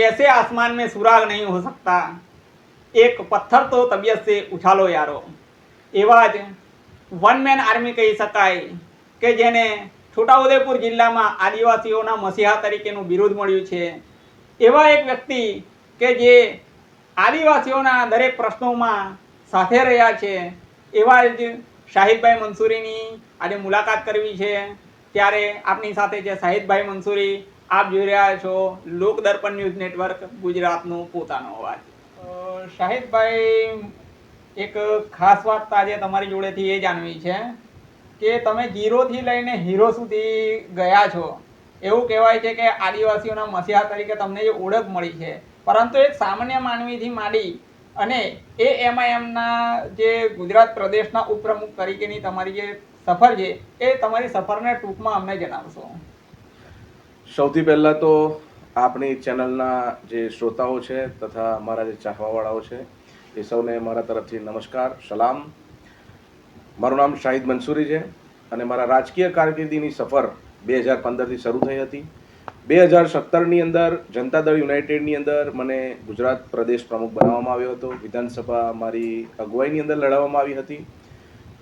कैसे आसमान में सुराग नहीं हो सकता એક પથ્થર તો તબિયત से ઉછાલો યારો એવા જ વન મેન આર્મી કહી શકાય કે જેને છોટાઉદેપુર જિલ્લામાં આદિવાસીઓના મસીહા તરીકેનું બિરુદ મળ્યું છે એવા એક વ્યક્તિ કે જે આદિવાસીઓના દરેક પ્રશ્નોમાં સાથે રહ્યા છે એવા જ શાહિદભાઈ મંસૂરીની આજે મુલાકાત કરવી છે ત્યારે આપની સાથે છે શાહિદભાઈ મંસૂરી. આપ જોઈ રહ્યા છો લોક દર્પણ ન્યૂઝ નેટવર્ક, ગુજરાતનો પોતાનો અવાજ. શાહિદભાઈ, એક ખાસ વાત આજે તમારી જોડેથી એ જાણવી છે કે તમે જીરોથી લઈને હીરો સુધી ગયા છો. એવું કહેવાય છે કે આદિવાસીઓના મસીહા તરીકે તમને જે ઓળખ મળી છે. પરંતુ એક સામાન્ય માનવીથી માંડી અને એ એમઆઈએમના જે ગુજરાત પ્રદેશના ઉપપ્રમુખ તરીકેની તમારી જે સફર છે એ તમારી સફરને ટૂંકમાં અમને જણાવશો. સૌથી પહેલાં તો આપણી ચેનલના જે શ્રોતાઓ છે તથા અમારા જે ચાહવાવાળાઓ છે, એ સૌને મારા તરફથી નમસ્કાર, સલામ. મારું નામ શાહિદ મંસૂરી છે અને મારા રાજકીય કારકિર્દીની સફર બે હજાર પંદરથી શરૂ થઈ હતી. બે હજાર સત્તરની અંદર જનતા દળ યુનાઇટેડની અંદર મને ગુજરાત પ્રદેશ પ્રમુખ બનાવવામાં આવ્યો હતો. વિધાનસભા મારી અગુવાઈની અંદર લડાવવામાં આવી હતી.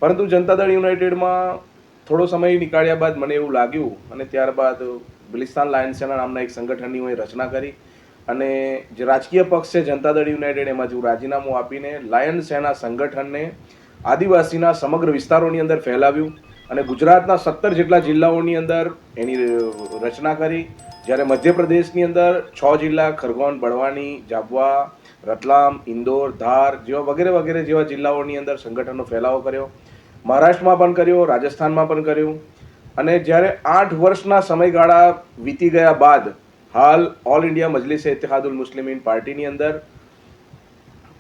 પરંતુ જનતા દળ યુનાઇટેડમાં થોડો સમય નીકાળ્યા બાદ મને એવું લાગ્યું અને ત્યારબાદ બલિસ્તાન લાયન્સના નામના એક સંગઠનની હું રચના કરી અને જે રાજકીય પક્ષ છે જનતા દળ યુનાઇટેડ એમાં હું રાજીનામું આપીને લાયન સંગઠનને આદિવાસીના સમગ્ર વિસ્તારોની અંદર ફેલાવ્યું અને ગુજરાતના સત્તર જેટલા જિલ્લાઓની અંદર એની રચના કરી. જ્યારે મધ્યપ્રદેશની અંદર છ જિલ્લા ખરગોન, બળવાની, જાબવા રતલામ, ઇન્દોર, ધાર જેવા વગેરે વગેરે જેવા જિલ્લાઓની અંદર સંગઠનનો ફેલાવો કર્યો. મહારાષ્ટ્રમાં પણ કર્યો, રાજસ્થાનમાં પણ કર્યું. અને જ્યારે આઠ વર્ષના સમયગાળા વીતી ગયા બાદ હાલ ઓલ ઇન્ડિયા મજલિસ ઇતિહાદુલ મુસ્લિમીન પાર્ટીની અંદર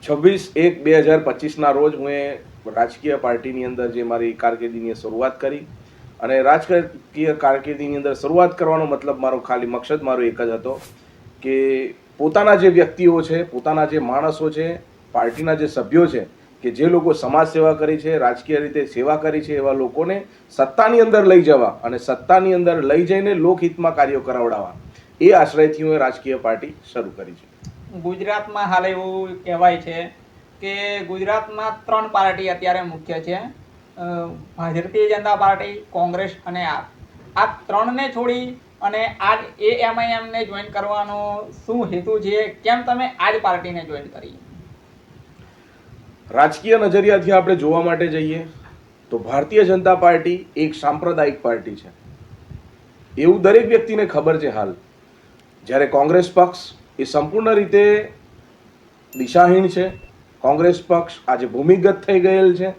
છવ્વીસ એક બે હજાર પચીસના રોજ હું રાજકીય પાર્ટીની અંદર જે મારી કારકિર્દીની શરૂઆત કરી. અને રાજકીય કારકિર્દીની અંદર શરૂઆત કરવાનો મતલબ મારો ખાલી મકસદ મારો એક જ હતો કે પોતાના જે વ્યક્તિઓ છે, પોતાના જે માણસો છે, પાર્ટીના જે સભ્યો છે, કે જે લોકો સમાજ સેવા કરી છે, રાજકીય રીતે સેવા કરી છે, એવા લોકોને સત્તાની અંદર લઈ જવા અને સત્તાની અંદર લઈ જઈને લોકહિતમાં કાર્યો કરાવડાવવા. એ આશ્રયથી હું રાજકીય પાર્ટી શરૂ કરી છે. ગુજરાતમાં હાલ એવું કહેવાય છે કે ગુજરાતમાં ત્રણ પાર્ટી અત્યારે મુખ્ય છે. ભારતીય જનતા પાર્ટી, કોંગ્રેસ અને આપ. આ ત્રણને છોડી અને આ એ એમઆઈએમને જોઈન કરવાનો શું હેતુ છે? કેમ તમે આ જ પાર્ટીને જોઈન કરી? રાજકીય નજરિયાથી આપણે જોવા માટે જઈએ, તો ભારતીય જનતા પાર્ટી એક સાંપ્રદાયિક પાર્ટી છે. એવું દરેક વ્યક્તિને ખબર છે હાલ. જ્યારે કોંગ્રેસ પક્ષ એ સંપૂર્ણ રીતે દિશાહીન છે, કોંગ્રેસ પક્ષ આજે ભૂમિગત થઈ ગયેલ છે,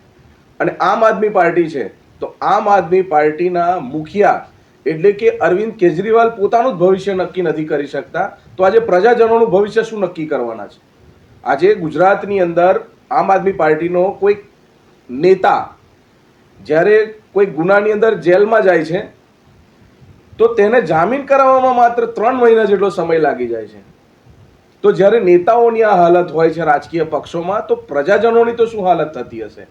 અને આમ આદમી પાર્ટી છે, તો આમ આદમી પાર્ટીના મુખિયા એટલે કે અરવિંદ કેજરીવાલ પોતાનું જ ભવિષ્ય નક્કી નથી કરી શકતા, તો આજે પ્રજાજનોનું ભવિષ્ય શું નક્કી કરવાના છે? આજે ગુજરાતની અંદર આમ આદમી પાર્ટીનો કોઈક નેતા જ્યારે કોઈ ગુનાની અંદર જેલમાં જાય છે, તો તેને જામીન કરાવવામાં માત્ર ત્રણ મહિના જેટલો સમય લાગી જાય છે. તો જ્યારે નેતાઓની આ હાલત હોય છે રાજકીય પક્ષોમાં, તો પ્રજાજનોની તો શું હાલત થતી હશે?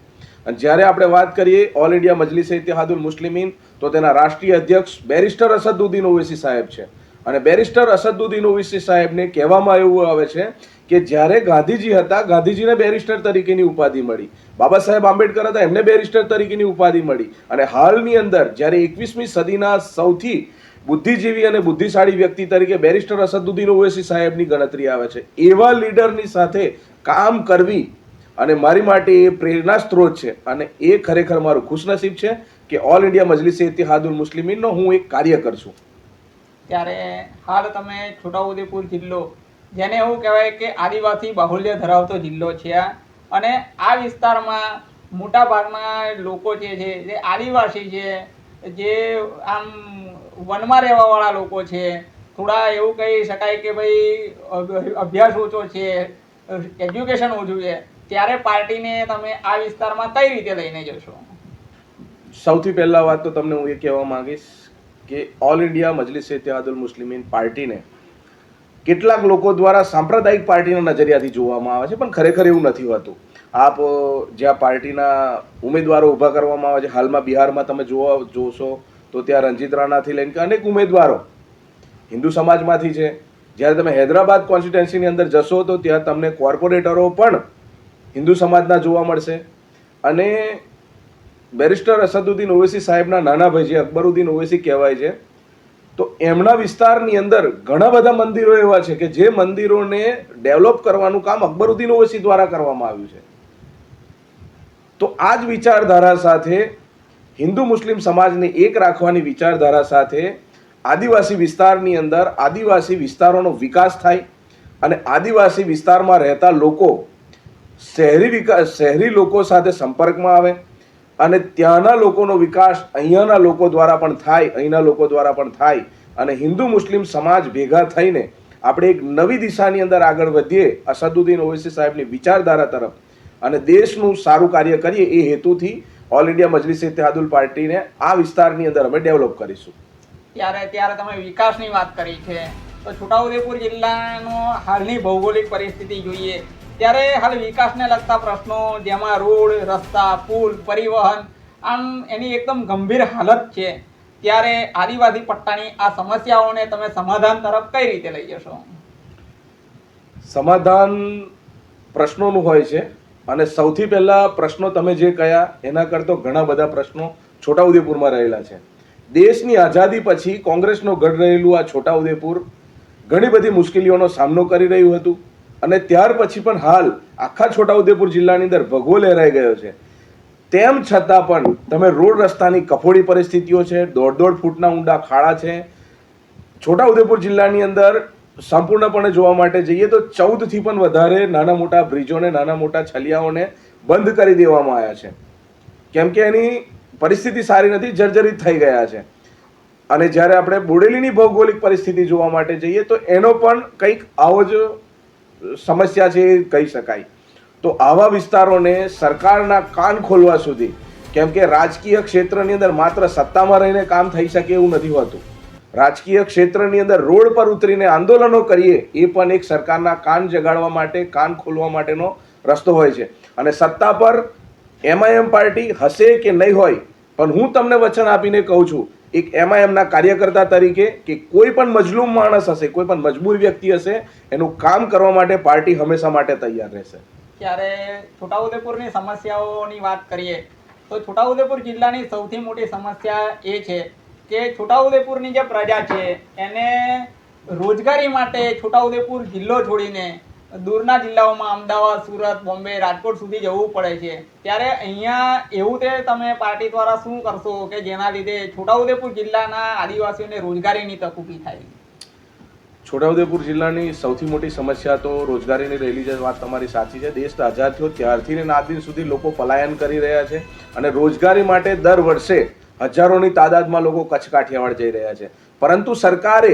અને જ્યારે આપણે વાત કરીએ ઓલ ઇન્ડિયા મજલિસ ઇતિહાદુલ મુસ્લિમીન, તો તેના રાષ્ટ્રીય અધ્યક્ષ બેરિસ્ટર અસદુદ્દીન ઓવેસી સાહેબ છે. અને બેરિસ્ટર અસદુદ્દીન ઓવેસી સાહેબને કહેવામાં એવું આવે છે કે જ્યારે ગાંધીજી હતા, ગાંધીજીને બેરિસ્ટર તરીકેની ઉપાધિ મળી. બાબા સાહેબ આંબેડકર હતા, એમને બેરિસ્ટર તરીકેની ઉપાધિ મળી. અને હાલની અંદર જ્યારે એકવીસમી સદીના સૌથી બુદ્ધિજીવી અને બુદ્ધિશાળી વ્યક્તિ તરીકે બેરિસ્ટર અસદુદ્દીન ઓવેસી સાહેબની ગણતરી આવે છે, એવા લીડરની સાથે કામ કરવી અને મારી માટે એ પ્રેરણા સ્ત્રોત છે. અને એ ખરેખર મારું ખુશનસીબ છે કે ઓલ ઇન્ડિયા મજલિસ ઇતિહાદુલ મુસ્લિમીનનો હું એક કાર્યકર છું. ત્યારે હાલ તમે છોટાઉદેપુર જિલ્લો, જેને એવું કહેવાય કે આદિવાસી બાહુલ્ય ધરાવતો જિલ્લો છે અને આ વિસ્તારમાં મોટા ભાગના લોકો જે છે, જે આદિવાસી છે, જે આમ વનમાં રહેવાવાળા લોકો છે, થોડા એવું કહી શકાય કે ભાઈ અભ્યાસ ઓછો છે એજ્યુકેશન ઓછું છે. ત્યારે પાર્ટીને તમે આ વિસ્તારમાં કઈ રીતે લઈને જશો? સૌથી પહેલા વાત તો તમને હું એ કહેવા માંગીશ કે ઓલ ઇન્ડિયા મજલિસ ઇતિહાદુલ મુસ્લિમીન પાર્ટીને કેટલાક લોકો દ્વારા સાંપ્રદાયિક પાર્ટીના નજરિયાથી જોવામાં આવે છે, પણ ખરેખર એવું નથી હોતું. આપ જ્યાં પાર્ટીના ઉમેદવારો ઊભા કરવામાં આવે છે, હાલમાં બિહારમાં તમે જોવા, જોશો તો ત્યાં રણજીત રાણાથી લઈને કે અનેક ઉમેદવારો હિન્દુ સમાજમાંથી છે. જ્યારે તમે હૈદરાબાદ કોન્સ્ટિટ્યુન્સીની અંદર જશો તો ત્યાં તમને કોર્પોરેટરો પણ હિન્દુ સમાજના જોવા મળશે. અને બેરિસ્ટર અસદુદ્દીન ઓવેસી સાહેબના નાના ભાઈ જે અકબરુદ્દીન ઓવેસી કહેવાય છે. તો એમના વિસ્તારની અંદર ઘણા બધા મંદિરો એવા છે કે જે મંદિરોને ડેવલપ કરવાનું કામ અકબરુદ્દીન ઓવેસી દ્વારા કરવામાં આવ્યું છે. તો આ જ વિચારધારા સાથે હિન્દુ મુસ્લિમ સમાજને એક રાખવાની વિચારધારા સાથે આદિવાસી વિસ્તારની અંદર આદિવાસી વિસ્તારોનો વિકાસ થાય અને આદિવાસી વિસ્તારમાં રહેતા લોકો શહેરી વિકાસ, શહેરી લોકો સાથે સંપર્કમાં આવે અને ત્યાંના લોકોનો વિકાસ અહીંયાના લોકો દ્વારા પણ થાય, અહીંના લોકો દ્વારા પણ થાય અને હિન્દુ મુસ્લિમ સમાજ ભેગા થઈને આપણે એક નવી દિશાની અંદર આગળ વધીએ, અસદુદ્દીન ઓવૈસી સાહેબની વિચારધારા તરફ અને દેશનું સારું કાર્ય કરીએ એ હેતુથી ઓલ ઇન્ડિયા મજલિસ ઇતિહાદુલ પાર્ટીને આ વિસ્તારની અંદર અમે ડેવલપ કરીશું. ત્યારે ત્યારે તમે વિકાસની વાત કરી છે. તો છોટાઉદેપુર જિલ્લાનો હાલની ભૌગોલિક પરિસ્થિતિ જોઈએ. ત્યારે હાલ વિકાસને લગતા પ્રશ્નો, જેમાં રોડ, રસ્તા, પુલ, પરિવહન, આમ એની એકદમ ગંભીર હાલત છે. ત્યારે આદિવાસી પટ્ટાની આ સમસ્યાઓને તમે સમાધાન તરફ કઈ રીતે લઈ જશો? સમાધાન પ્રશ્નોનું હોય છે. અને સૌથી પહેલા પ્રશ્નો તમે જે કયા, એના કરતો ઘણા બધા પ્રશ્નો છોટાઉદેપુરમાં રહેલા છે. દેશની આઝાદી પછી કોંગ્રેસનો ગઢ રહેલું આ છોટાઉદેપુર ઘણી બધી મુશ્કેલીઓનો સામનો કરી રહ્યું હતું. અને ત્યાર પછી પણ હાલ આખા છોટાઉદેપુર જિલ્લાની અંદર ભગવો લહેરાઈ ગયો છે. તેમ છતાં પણ તમે રોડ રસ્તાની કફોડી પરિસ્થિતિઓ છે દોઢ દોઢ ફૂટના ઊંડા ખાડા છે. છોટાઉદેપુર જિલ્લાની અંદર સંપૂર્ણપણે જોવા માટે જઈએ તો ચૌદથી પણ વધારે નાના મોટા બ્રિજોને, નાના મોટા છલિયાઓને બંધ કરી દેવામાં આવ્યા છે. કેમ કે એની પરિસ્થિતિ સારી નથી, જર્જરિત થઈ ગયા છે. અને જ્યારે આપણે બોડેલીની ભૌગોલિક પરિસ્થિતિ જોવા માટે જઈએ તો એનો પણ કંઈક આવો જ સમસ્યા છે એ કહી શકાય. તો આવા વિસ્તારોને સરકારના કાન ખોલવા સુધી, કેમ કે રાજકીય ક્ષેત્રની અંદર માત્ર સત્તામાં રહીને કામ થઈ શકે એવું નથી હોતું. રાજકીય ક્ષેત્રની અંદર રોડ પર ઉતરીને આંદોલનો કરીએ, એ પણ એક સરકારના કાન જગાડવા માટે, કાન ખોલવા માટેનો રસ્તો હોય છે. અને સત્તા પર એમઆઈએમ પાર્ટી હશે કે નહીં હોય, પણ હું તમને વચન આપીને કહું છું એક એમાં એમના કાર્યકર્તા તરીકે કે કોઈ પણ મજલૂમ માણસ હશે, કોઈ પણ મજબૂર વ્યક્તિ હશે, એનું કામ કરવા માટે પાર્ટી હંમેશા માટે તૈયાર રહેશે. ત્યારે છોટાઉદેપુરની સમસ્યાઓની વાત કરીએ, તો છોટાઉદેપુર જિલ્લાની સૌથી મોટી સમસ્યા એ છે કે છોટાઉદેપુરની જે પ્રજા છે, એને રોજગારી માટે છોટાઉદેપુર જિલ્લો છોડીને દૂરના જિલ્લાઓમાં અમદાવાદ, સુરત, બોમ્બે, રાજકોટ સુધી જવું પડે છે. ત્યારે અહીંયા એવું તે તમે પાર્ટી દ્વારા શું કરશો કે જેના લીધે છોટાઉદેપુર જિલ્લાના આદિવાસીઓને રોજગારીની તક ઊભી થાય? છોટાઉદેપુર જિલ્લાની સૌથી મોટી સમસ્યા તો રોજગારીની રહેલી છે વાત તમારી સાચી છે. દેશ આઝાદ થયો ત્યારથી ને દિન સુધી લોકો પલાયન કરી રહ્યા છે અને રોજગારી માટે દર વર્ષે હજારોની તાદાદમાં લોકો કચ્છ કાઠિયાવાડ જઈ રહ્યા છે. પરંતુ સરકારે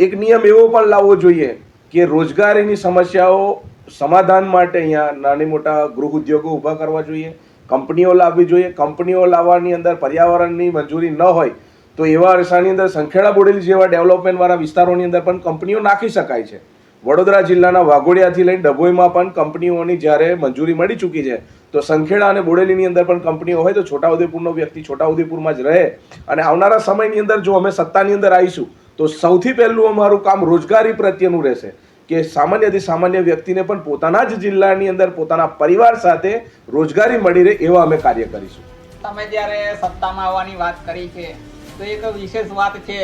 એક નિયમ એવો પણ લાવવો જોઈએ કે રોજગારીની સમસ્યાઓ સમાધાન માટે અહીંયા નાની મોટા ગૃહ ઉદ્યોગો ઊભા કરવા જોઈએ, કંપનીઓ લાવવી જોઈએ. કંપનીઓ લાવવાની અંદર પર્યાવરણની મંજૂરી ન હોય તો એવા અરસાની અંદર સંખેડા બોડેલી જેવા ડેવલપમેન્ટવાળા વિસ્તારોની અંદર પણ કંપનીઓ નાખી શકાય છે. વડોદરા જિલ્લાના વાઘોડિયાથી લઈને ડભોઈમાં પણ કંપનીઓની જ્યારે મંજૂરી મળી ચૂકી છે, તો સંખેડા અને બોડેલીની અંદર પણ કંપનીઓ હોય તો છોટાઉદેપુરનો વ્યક્તિ છોટાઉદેપુરમાં જ રહે. અને આવનારા સમયની અંદર જો અમે સત્તાની અંદર આવીશું, તો સૌથી પહેલું અમારું કામ રોજગારી પ્રત્યેનું રહેશે. કે સામાન્યથી સામાન્ય વ્યક્તિને પણ પોતાના જ જિલ્લાની અંદર પોતાના પરિવાર સાથે રોજગારી મળી રહે એવા અમે કાર્ય કરીશું. તમે જ્યારે સત્તામાં આવવાની વાત કરી છે તો એક વિશેષ વાત છે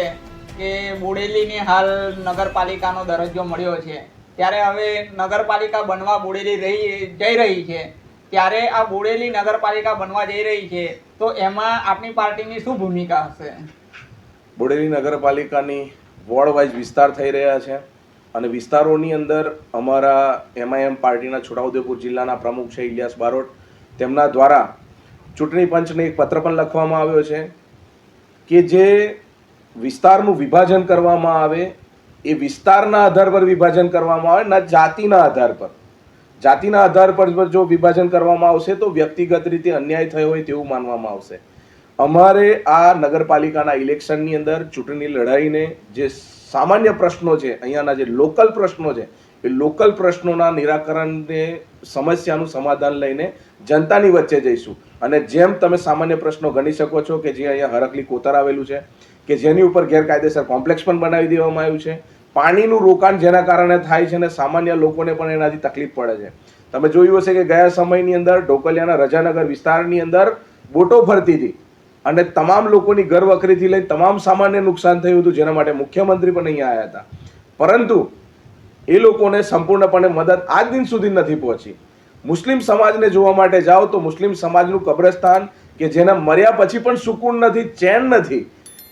કે બોડેલીને હાલ નગરપાલિકાનો દરજ્જો મળ્યો છે. ત્યારે હવે નગરપાલિકા બનવા બોડેલી રહી જઈ રહી છે. ત્યારે આ બોડેલી નગરપાલિકા બનવા જઈ રહી છે તો એમાં આપની પાર્ટીની શું ભૂમિકા હશે? બોડેલી નગરપાલિકાની વોર્ડ વાઇઝ વિસ્તાર થઈ રહ્યા છે. અને વિસ્તારોની અંદર અમારા એમઆઈએમ પાર્ટીના છોટાઉદેપુર જિલ્લાના પ્રમુખ છે ઇલિયાસ બારોટ. તેમના દ્વારા ચૂંટણી પંચને એક પત્ર પણ લખવામાં આવ્યો છે કે જે વિસ્તારનું વિભાજન કરવામાં આવે, એ વિસ્તારના આધાર પર વિભાજન કરવામાં આવે, ના જાતિના આધાર પર. જાતિના આધાર પર જો વિભાજન કરવામાં આવશે તો વ્યક્તિગત રીતે અન્યાય થયો હોય તેવું માનવામાં આવશે. અમારે આ નગરપાલિકાના ઇલેક્શનની અંદર ચૂંટણી લડાઈને જે સામાન્ય પ્રશ્નો છે, અહીંયાના જે લોકલ પ્રશ્નો છે, એ લોકલ પ્રશ્નોના નિરાકરણને સમસ્યાનું સમાધાન લઈને જનતાની વચ્ચે જઈશું. અને જેમ તમે સામાન્ય પ્રશ્નો ગણી શકો છો કે જે અહીંયા હરકલી કોતર આવેલું છે, કે જેની ઉપર ગેરકાયદેસર કોમ્પ્લેક્સ પણ બનાવી દેવામાં આવ્યું છે, પાણીનું રોકાણ જેના કારણે થાય છે અને સામાન્ય લોકોને પણ એનાથી તકલીફ પડે છે. તમે જોયું હશે કે ગયા સમયની અંદર ઢોકલિયાના રજાનગર વિસ્તારની અંદર બોટો ફરતી હતી. અને તમામ લોકોની ઘર વખરીથી લઈ તમામ સામાન્ય નુકસાન થયું હતું, જેના માટે મુખ્યમંત્રી પણ અહીંયા આવ્યા હતા. પરંતુ એ લોકોને સંપૂર્ણપણે મદદ આજ દિન સુધી નથી પહોંચી. મુસ્લિમ સમાજને જોવા માટે જાઓ તો મુસ્લિમ સમાજનું કબ્રસ્તાન કે જેના મર્યા પછી પણ સુકૂન નથી, ચેન નથી,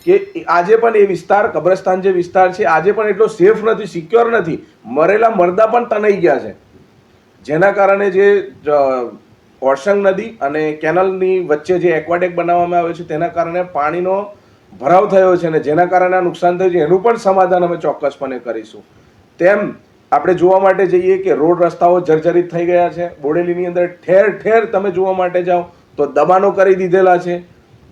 કે આજે પણ એ વિસ્તાર, કબ્રસ્તાન જે વિસ્તાર છે, આજે પણ એટલો સેફ નથી, સિક્યોર નથી. મરેલા મરદા પણ તણાઈ ગયા છે. જેના કારણે જે જ, નદી અને કેનલની વચ્ચે જે એક્વાડેક બનાવવામાં આવ્યો છે તેના કારણે પાણીનો ભરાવ થયો છે અને જેના કારણે આ નુકસાન થયું છે એનું પણ સમાધાન અમે ચોક્કસપણે કરીશું. તેમ આપણે જોવા માટે જઈએ કે રોડ રસ્તાઓ જર્જરિત થઈ ગયા છે બોડેલીની અંદર ઠેર ઠેર તમે જોવા માટે જાઓ તો દબાણો કરી દીધેલા છે.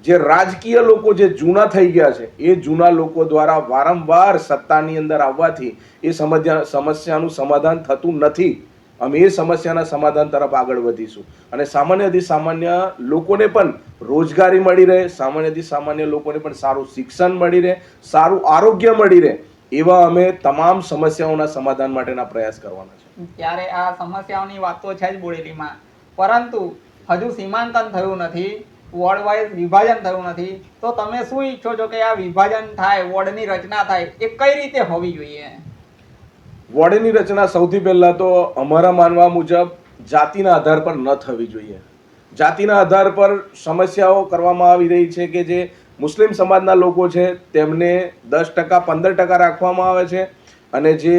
જે રાજકીય લોકો જે જૂના થઈ ગયા છે એ જૂના લોકો દ્વારા વારંવાર સત્તાની અંદર આવવાથી એ સમસ્યા સમસ્યાનું સમાધાન થતું નથી. અમે એ સમસ્યાના સમાધાન તરફ આગળ વધીશું. અને સામાન્યથી સામાન્ય લોકોને પણ રોજગારી મળી રહે, સામાન્યથી સામાન્ય લોકોને પણ સારું શિક્ષણ મળી રહે, સારું આરોગ્ય મળી રહે, એવા અમે તમામ સમસ્યાઓના સમાધાન માટેના પ્રયાસ કરવાના છે. ત્યારે આ સમસ્યાઓની વાત તો છે જ બોડેલીમાં. પરંતુ હજુ સીમાંકન થયું નથી વોર્ડ વાઇઝ વિભાજન થયું નથી. તો તમે શું ઈચ્છો છો કે આ વિભાજન થાય, વોર્ડની રચના થાય, એ કઈ રીતે હોવી જોઈએ? વોર્ડની રચના સૌથી પહેલાં તો અમારા માનવા મુજબ જાતિના આધાર પર ન થવી જોઈએ. જાતિના આધાર પર સમસ્યાઓ કરવામાં આવી રહી છે કે જે મુસ્લિમ સમાજના લોકો છે તેમને દસ ટકા, પંદર ટકા રાખવામાં આવે છે અને જે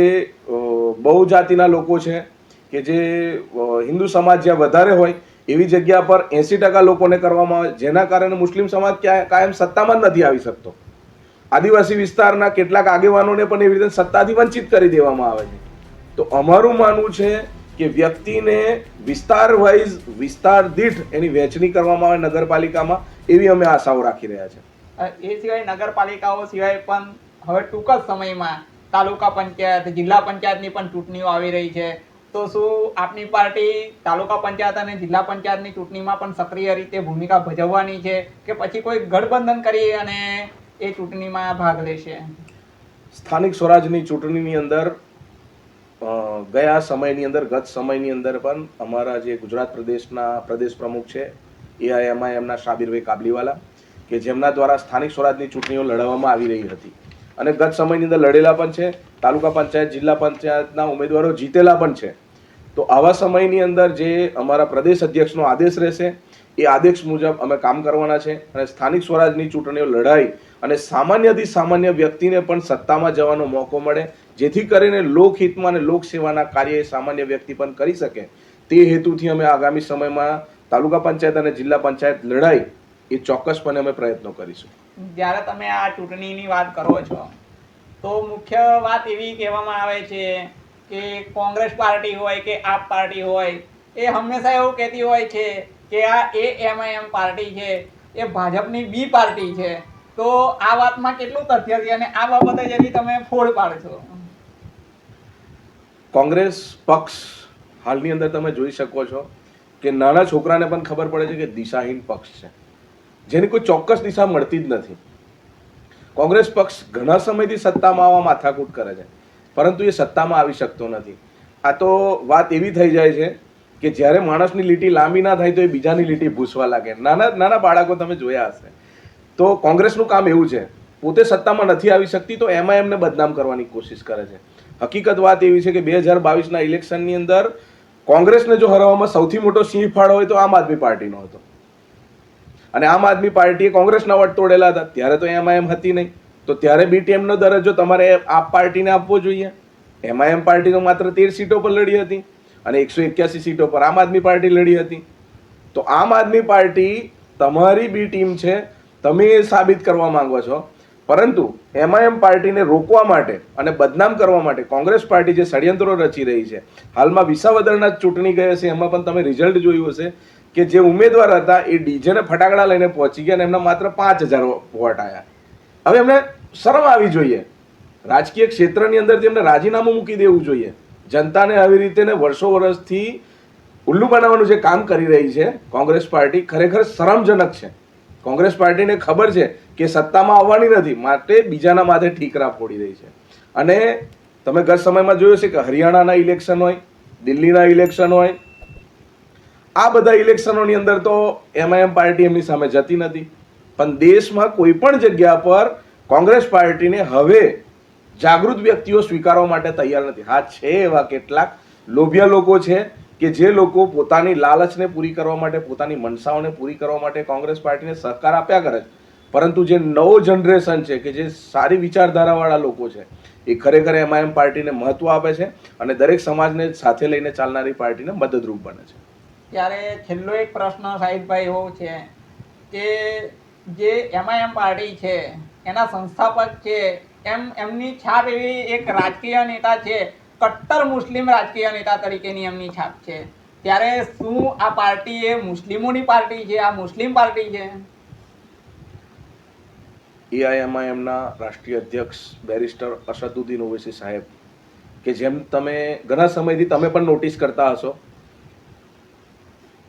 બહુ જાતિના લોકો છે કે જે હિન્દુ સમાજ જ્યાં વધારે હોય એવી જગ્યા પર એંસી ટકા લોકોને કરવામાં આવે, જેના કારણે મુસ્લિમ સમાજ ક્યાંય કાયમ સત્તામાં જ નથી આવી શકતો. આદિવાસી વિસ્તારના કેટલાક આગેવાનોને પણ એવી રીતે સત્તાથી વંચિત કરી દેવામાં આવે છે. તો અમારું માનવું છે કે વ્યક્તિને વિસ્તાર વાઇઝ વિસ્તાર દીઠ એની વહેંચણી કરવામાં આવે નગરપાલિકામાં, એવી અમે આશાઓ રાખી રહ્યા છે. એ સિવાય નગરપાલિકાઓ સિવાય પણ હવે ટૂંક જ સમયમાં તાલુકા પંચાયત, જિલ્લા પંચાયતની પણ ચૂંટણીઓ આવી રહી છે. તો શું આપની પાર્ટી તાલુકા પંચાયત અને જિલ્લા પંચાયતની ચૂંટણીમાં પણ સક્રિય રીતે ભૂમિકા ભજવવાની છે કે પછી કોઈ ગઠબંધન કરી અને એ ચૂંટણીમાં ભાગ લેશે? સ્થાનિક સ્વરાજની ચૂંટણીની અંદર ગયા સમયની અંદર, ગત સમયની અંદર પણ અમારા જે ગુજરાત પ્રદેશના પ્રદેશ પ્રમુખ છે એઆઈએમઆઈએમના શાબીરભાઈ કાબલીવાલા, કે જેમના દ્વારા સ્થાનિક સ્વરાજની ચૂંટણીઓ લડાવવામાં આવી રહી હતી. અને ગત સમયની અંદર લડેલા પણ છે, તાલુકા પંચાયત, જિલ્લા પંચાયતના ઉમેદવારો જીતેલા પણ છે. તો આવા સમયની અંદર જે અમારા પ્રદેશ અધ્યક્ષનો આદેશ રહેશે, એ આદેશ મુજબ અમે કામ કરવાના છે અને સ્થાનિક સ્વરાજની ચૂંટણીઓ લડાઈ અને સામાન્યથી સામાન્ય વ્યક્તિને પણ સત્તામાં જવાનો મોકો મળે, જેથી કરીને લોકહિતમાં અને લોકસેવાના કાર્ય એ સામાન્ય વ્યક્તિ પણ કરી શકે. તે હેતુથી અમે આગામી સમયમાં તાલુકા પંચાયત અને જિલ્લા પંચાયત લડાઈ એ ચોક્કસપણે અમે પ્રયત્નો કરીશું. જ્યારે તમે આ ચૂંટણીની વાત કરો છો, તો મુખ્ય વાત એવી કહેવામાં આવે છે કે કોંગ્રેસ પાર્ટી હોય કે આપ પાર્ટી હોય, એ હંમેશા એવું કહેતી હોય છે કે આ એ એમ પાર્ટી છે, એ ભાજપની બી પાર્ટી છે. તો આ વાતમાં કેટલું તથ્ય છે અને આ બાબતે જેની તમે ફોડ પાડશો? કોંગ્રેસ પક્ષ હાલની અંદર તમે જોઈ શકો છો કે નાના છોકરાને પણ ખબર પડે છે કે દિશાહીન પક્ષ છે. જેની કોઈ ચોક્કસ દિશા મળતી જ નથી. કોંગ્રેસ પક્ષ ઘણા સમયથી સત્તામાં આવવા માથાકૂટ કરે છે. પરંતુ એ સત્તામાં આવી શકતો નથી. આ તો વાત એવી થઈ જાય છે કે જ્યારે માણસની લીટી લાંબી ના થાય તો એ બીજાની લીટી ભૂસવા લાગે. નાના નાના બાળકો તમે જોયા હશે. તો કોંગ્રેસનું કામ એવું છે, પોતે સત્તામાં નથી આવી શકતી તો એમાં એમને બદનામ કરવાની કોશિશ કરે છે. હકીકત વાત એવી છે કે બે હજાર બાવીસના ઇલેક્શનની અંદર કોંગ્રેસને જો હરાવવામાં સૌથી મોટો સિંહ ફાળો હોય તો આમ આદમી પાર્ટીનો હતો. અને આમ આદમી પાર્ટીએ કોંગ્રેસના વટ તોડેલા હતા, ત્યારે તો એમાં એમ હતી નહીં. તો ત્યારે બીટીએમનો દરજ્જો તમારે આ પાર્ટીને આપવો જોઈએ. એમાં એમ પાર્ટી તો માત્ર તેર સીટો પર લડી હતી અને એકસો એક્યાસી સીટો પર આમ આદમી પાર્ટી લડી હતી. તો આમ આદમી પાર્ટી તમારી બી ટીમ છે તમે એ સાબિત કરવા માંગો છો. પરંતુ એમઆઈએમ પાર્ટીને રોકવા માટે અને બદનામ કરવા માટે કોંગ્રેસ પાર્ટી જે ષડયંત્રો રચી રહી છે, હાલમાં વિસાવદરના ચૂંટણી ગઈ હશે એમાં પણ તમે રિઝલ્ટ જોયું હશે કે જે ઉમેદવાર હતા એ ડીજેને ફટાકડા લઈને પહોંચી ગયા અને એમના માત્ર પાંચ હજાર વોટ આવ્યા હવે એમને શરમ આવી જોઈએ. રાજકીય ક્ષેત્રની અંદરથી એમને રાજીનામું મૂકી દેવું જોઈએ. જનતાને આવી રીતે ને વર્ષો વર્ષથી ઉલ્લુ બનાવવાનું જે કામ કરી રહી છે, કોંગ્રેસ પાર્ટી ખરેખર શરમજનક છે. કોંગ્રેસ પાર્ટીને ખબર છે કે સત્તામાં આવવાની નથી, માટે બીજાના માથે ઠીકરા ફોડી રહી છે. અને તમે ગત સમયમાં જોયું છે કે હરિયાણાના ઇલેક્શન હોય, દિલ્હીના ઇલેક્શન હોય, આ બધા ઇલેક્શનોની અંદર તો એમઆઈએમ પાર્ટી એમની સામે જતી નથી. પણ દેશમાં કોઈ પણ જગ્યા પર કોંગ્રેસ પાર્ટીને હવે જાગૃત વ્યક્તિઓ સ્વીકારવા માટે તૈયાર નથી. હા, છે એવા કેટલાક લોભિયા લોકો છે કે જે લોકો પોતાની લાલચને પૂરી કરવા માટે, પોતાની મનસાઓને પૂરી કરવા માટે કોંગ્રેસ પાર્ટીને સહકાર આપ્યા કરે છે. પરંતુ જે નવો જનરેશન છે, કે જે સારી વિચારધારાવાળા લોકો છે, એ ખરેખર એમઆઈએમ પાર્ટીને મહત્વ આપે છે અને દરેક સમાજને સાથે લઈને ચાલનારી પાર્ટીને મદદરૂપ બને છે. ત્યારે છેલ્લો એક પ્રશ્ન સાહિદભાઈ એવો છે કે જે એમઆઈએમ પાર્ટી છે, એના સંસ્થાપક છે, એમ એમની છાપ એવી એક રાજકીય નેતા છે કટ્ટર મુસ્લિમ રાજકીય નેતા તરીકેની એમની છાપ છે. ત્યારે શું આ પાર્ટી એ મુસ્લિમોની પાર્ટી છે? આ મુસ્લિમ પાર્ટી છે? એઆઈએમઆઈએમના રાષ્ટ્રીય અધ્યક્ષ બેરિસ્ટર અસદુદ્દીન ઓવેસી સાહેબ, કે જેમ તમે ઘણા સમયથી તમે પણ નોટિસ કરતા હશો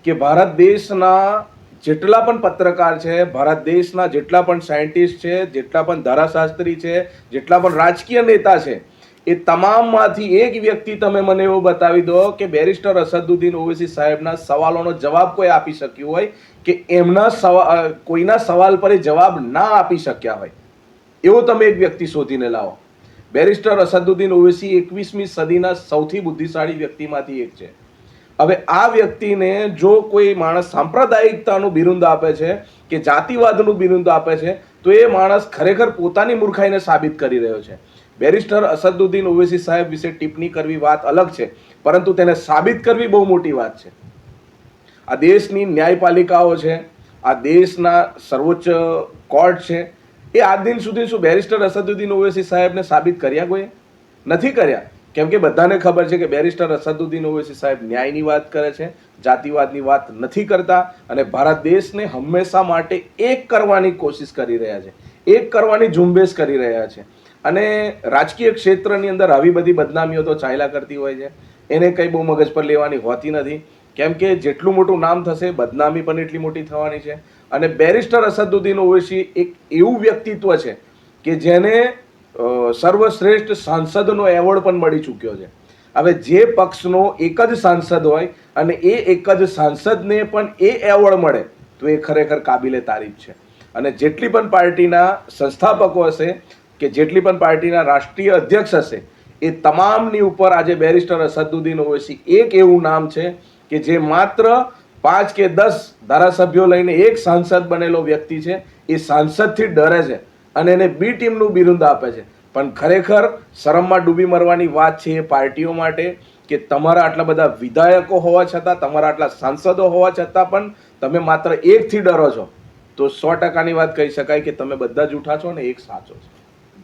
કે ભારત દેશના જેટલા પણ પત્રકાર છે, ભારત દેશના જેટલા પણ સાયન્ટિસ્ટ છે, જેટલા પણ ધારાશાસ્ત્રી છે, જેટલા પણ રાજકીય નેતા છે એ તમામમાંથી એક વ્યક્તિ તમે મને એવો બતાવી દો કે બેરિસ્ટર અસદુદ્દીન ઓવેસી સાહેબના સવાલોનો જવાબ કોઈ આપી શક્યું હોય કે એમના સવા કોઈના સવાલ પર એ જવાબ ના આપી શક્યા હોય. એવો તમે એક વ્યક્તિ શોધીને લાવો. બેરિસ્ટર અસદુદ્દીન ઓવેસી એકવીસમી સદીના સૌથી બુદ્ધિશાળી વ્યક્તિમાંથી એક છે. હવે આ વ્યક્તિને જો કોઈ માણસ સાંપ્રદાયિકતાનું બિરુદ આપે છે કે જાતિવાદનું બિરુદ આપે છે, તો એ માણસ ખરેખર પોતાની મૂર્ખાઈને સાબિત કરી રહ્યો છે. બેરિસ્ટર અસદુદ્દીન ઓવેસી સાહેબ વિશે ટિપ્પણી કરવી વાત અલગ છે, પરંતુ તેને સાબિત કરવી બહુ મોટી વાત છે. આ દેશની ન્યાયપાલિકાઓ છે, આ દેશના સર્વોચ્ચ કોર્ટ છે, એ આજ દિન સુધી શું બેરિસ્ટર અસદુદ્દીન ઓવેસી સાહેબને સાબિત કર્યા કોઈ? નથી કર્યા. કેમ કે બધાને ખબર છે કે બેરિસ્ટર અસદુદ્દીન ઓવેસી સાહેબ ન્યાયની વાત કરે છે, જાતિવાદની વાત નથી કરતા અને ભારત દેશને હંમેશા માટે એક કરવાની કોશિશ કરી રહ્યા છે, એક કરવાની ઝુંબેશ કરી રહ્યા છે. અને રાજકીય ક્ષેત્રની અંદર આવી બધી બદનામીઓ તો ચાલ્યા કરતી હોય છે. એને કંઈ બહુ મગજ પર લેવાની હોતી નથી. કેમ કે જેટલું મોટું નામ થશે, બદનામી પણ એટલી મોટી થવાની છે. અને બેરિસ્ટર અસદુદ્દીન ઓવેસી એક એવું વ્યક્તિત્વ છે કે જેને સર્વશ્રેષ્ઠ સાંસદનો એવોર્ડ પણ મળી ચૂક્યો છે. હવે જે પક્ષનો એક જ સાંસદ હોય અને એ એક જ સાંસદને પણ એ એવોર્ડ મળે, તો એ ખરેખર કાબિલે તારીફ છે. અને જેટલી પણ પાર્ટીના સંસ્થાપકો હશે કે જેટલી પણ પાર્ટીના રાષ્ટ્રીય અધ્યક્ષ હશે, એ તમામની ઉપર આજે બેરિસ્ટર અસદુદ્દીન ઓવૈસી એક એવું નામ છે કે જે માત્ર પાંચ કે દસ ધારાસભ્યો લઈને એક સાંસદ બનેલો વ્યક્તિ છે, એ સાંસદથી ડરે છે અને એને બી ટીમનું બિરુદ આપે છે. પણ ખરેખર શરમમાં ડૂબી મરવાની વાત છે એ પાર્ટીઓ માટે કે તમારા આટલા બધા વિધાયકો હોવા છતાં, તમારા આટલા સાંસદો હોવા છતાં પણ તમે માત્ર એકથી ડરો છો. તો સો ટકાની વાત કહી શકાય કે તમે બધા જૂઠા છો ને એક સાચો છો.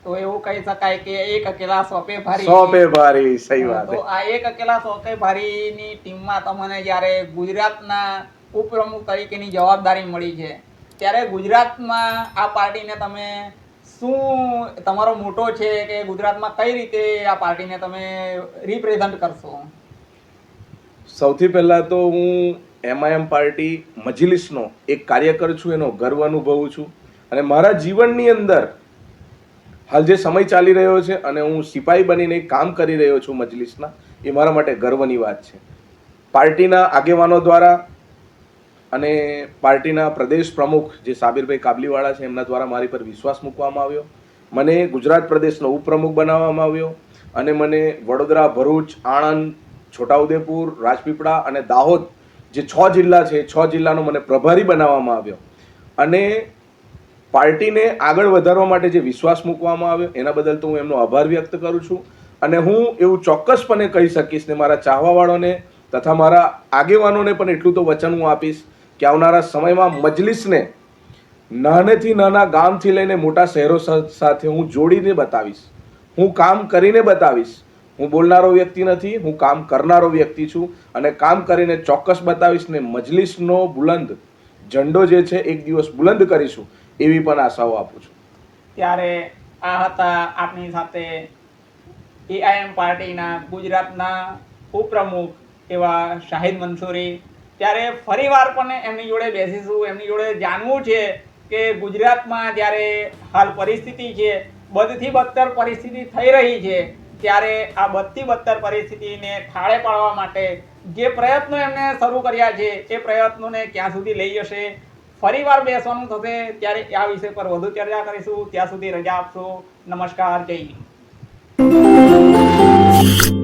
તો એવું કહી શકાય કે એક અકેલા સોપે ભારી. સોપે ભારી સહી વાત તો આ એક અકેલા સોકે ભારીની ટીમમાં તમને જ્યારે ગુજરાતના ઉપપ્રમુખ તરીકેની જવાબદારી મળી છે ત્યારે ગુજરાતમાં આ પાર્ટીને તમે શું તમારો મોટો છે કે ગુજરાતમાં કઈ રીતે આ પાર્ટીને તમે રિપ્રેઝન્ટ કરશો? સૌથી પહેલા તો હું એમઆઈએમ પાર્ટી મજલિસનો એક કાર્યકર છું એનો ગર્વ અનુભવું છું. અને મારા જીવનની અંદર હાલ જે સમય ચાલી રહ્યો છે અને હું સિપાહી બનીને કામ કરી રહ્યો છું મજલિસના એ મારા માટે ગર્વની વાત છે. પાર્ટીના આગેવાનો દ્વારા અને પાર્ટીના પ્રદેશ પ્રમુખ જે સાબિરભાઈ કાબલીવાળા છે, એમના દ્વારા મારી પર વિશ્વાસ મૂકવામાં આવ્યો. મને ગુજરાત પ્રદેશનો ઉપપ્રમુખ બનાવવામાં આવ્યો અને મને વડોદરા, ભરૂચ, આણંદ, છોટાઉદેપુર, રાજપીપળા અને દાહોદ જે છ જિલ્લા છે છ જિલ્લાનો મને પ્રભારી બનાવવામાં આવ્યો. અને પાર્ટીને આગળ વધારવા માટે જે વિશ્વાસ મૂકવામાં આવ્યો, એના બદલ તો હું એમનો આભાર વ્યક્ત કરું છું. અને હું એવું ચોક્કસપણે કહી શકીશ ને મારા ચાહવાવાળોને તથા મારા આગેવાનોને પણ એટલું તો વચન હું આપીશ કે આવનારા સમયમાં મજલિસને નાનેથી નાના ગામથી લઈને મોટા શહેરો સાથે હું જોડીને બતાવીશ. હું કામ કરીને બતાવીશ. હું બોલનારો વ્યક્તિ નથી, હું કામ કરનારો વ્યક્તિ છું અને કામ કરીને ચોક્કસ બતાવીશ ને મજલિસનો બુલંદ, ઝંડો જે છે એક દિવસ બુલંદ કરીશું. એવી પણ આશાઓ આપું છું. ત્યારે આ હતા આપની સાથે એઆઈએમ પાર્ટીના ગુજરાતના ઉપપ્રમુખ એવા શાહિદ મંસૂરી. ત્યારે ફરીવાર પણ એમની જોડે બેસીશું, એમની જોડે જાણવું છે કે ગુજરાતમાં જ્યારે હાલ પરિસ્થિતિ છે બદથી બદતર પરિસ્થિતિ થઈ રહી છે, ત્યારે આ બધી બદતર પરિસ્થિતિને ઠાળે પાડવા માટે જે પ્રયત્નો એમને શરૂ કર્યા છે, એ પ્રયત્નોને ક્યાં સુધી લઈ જશે ફરીવાર બેસવાનું થશે. ત્યારે આ વિષય પર વધુ ચર્ચા કરીશું. ત્યાં સુધી રજા આપશો. નમસ્કાર. જય હિન્દ.